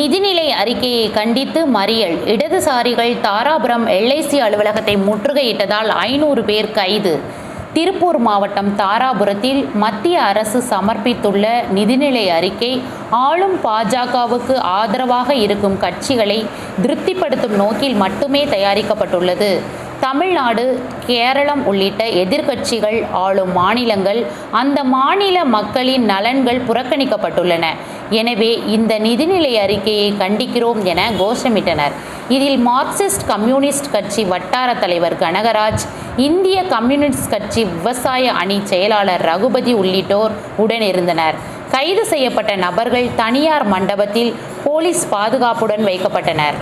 நிதிநிலை அறிக்கையை கண்டித்து மறியல். இடதுசாரிகள் தாராபுரம் எல்ஐசி அலுவலகத்தை முற்றுகையிட்டதால் ஐநூறு பேர் கைது. திருப்பூர் மாவட்டம் தாராபுரத்தில் மத்திய அரசு சமர்ப்பித்துள்ள நிதிநிலை அறிக்கை ஆளும் பாஜகவுக்கு ஆதரவாக இருக்கும் கட்சிகளை திருப்திப்படுத்தும் நோக்கில் மட்டுமே தயாரிக்கப்பட்டுள்ளது. தமிழ்நாடு கேரளம் உள்ளிட்ட எதிர்க்கட்சிகள் ஆளும் மாநிலங்கள் அந்த மாநில மக்களின் நலன்கள் புறக்கணிக்கப்பட்டுள்ளன. எனவே இந்த நிதிநிலை அறிக்கையை கண்டிக்கிறோம் என கோஷமிட்டனர். இதில் மார்க்சிஸ்ட் கம்யூனிஸ்ட் கட்சி வட்டார தலைவர் கனகராஜ் இந்திய கம்யூனிஸ்ட் கட்சி விவசாய அணி செயலாளர் ரகுபதி உள்ளிட்டோர் உடனிருந்தனர். கைது செய்யப்பட்ட நபர்கள் தனியார் மண்டபத்தில் போலீஸ் பாதுகாப்புடன் வைக்கப்பட்டனர்.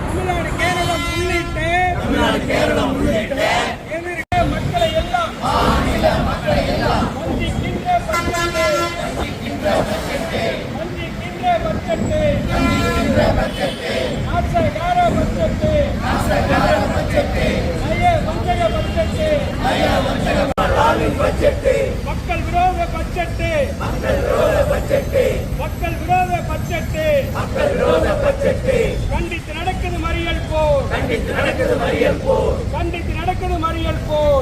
விரோத பட்ஜெட்டு கண்டித்து நடக்குது மறியல் போர்.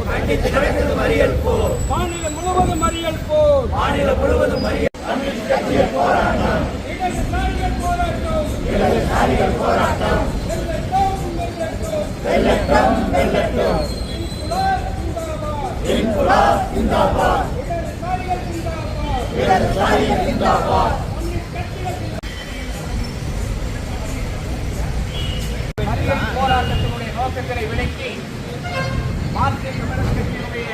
கண்டித்து நடக்குது மறியல் போர். மாநிலம் முழுவதும் மறியல் போர். மாநிலம் முழுவதும் மறியல் இடதுசாரிகள் போராட்டம். வெல்லட்டும், வெல்லட்டும். இன்குலாப் ஜிந்தாபாத். இடதுசாரிகள் ஜிந்தாபாத். மறியல் போராட்டத்தினுடைய நோக்கங்களை விளக்கி மார்க்சிய கம்யூனிஸ்ட் கட்சியினுடைய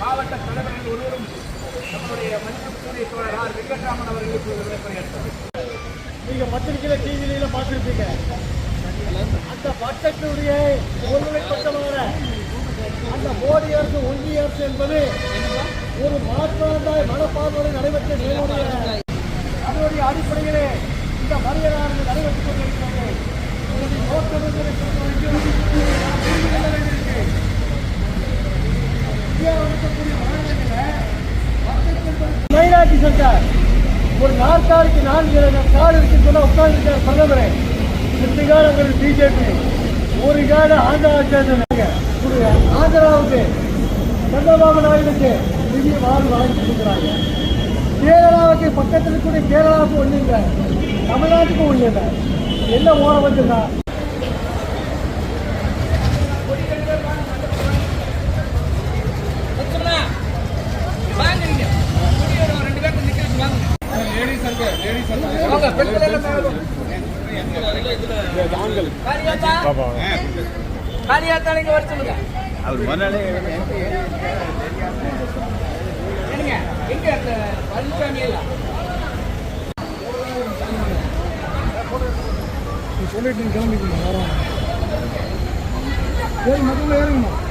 மாவட்ட தலைவர்கள் ஒருவரும் நம்முடைய மதிப்புக்குரிய தோழர் ஆர் வெங்கட்ராமன் அவர்களுக்கு விடைபெறுகிறார் நீங்க பத்திரிகையில டிவியில பார்த்துருப்பீங்க. அந்த பட்ஜெட்டுடைய ஒருமைப்பட்டமான அந்த மோடி அரசு ஒன்றிய அரசு என்பது ஒரு மாற்றாண்டாய் மனப்பார்வையுடன் நடைபெற்ற செயலுடைய அதனுடைய அடிப்படையிலே இந்த மரியாதை நடைபெற்றுக் கொண்டிருக்கிறது. இதனுடைய நோக்கம் பாராட்டி சொல்றார் சென்டர் ஒரு நாற்காலிக்கு நான்கு கால் இருக்குன்னு சொன்னா உட்கார்ந்து பிரதமரை ரெண்டு பிஜேபி ஒரு கால ஆந்திரா சேர்ந்தாங்க ஆந்திராவுக்கு சந்திரபாபு நாயுடுக்கு நிதி வாழ் வாங்கி கொடுக்குறாங்க. கேரளாவுக்கு பக்கத்தில் கூட கேரளாவுக்கு ஒண்ணு இல்லை தமிழ்நாட்டுக்கும் ஒண்ணு இல்லை என்ன ஓர வந்துருந்தா அவர் முதல்ல எங்க பழனிசாமி எல்லாம் சொல்லிட்டு கிளம்பிக்கணும் முதல்ல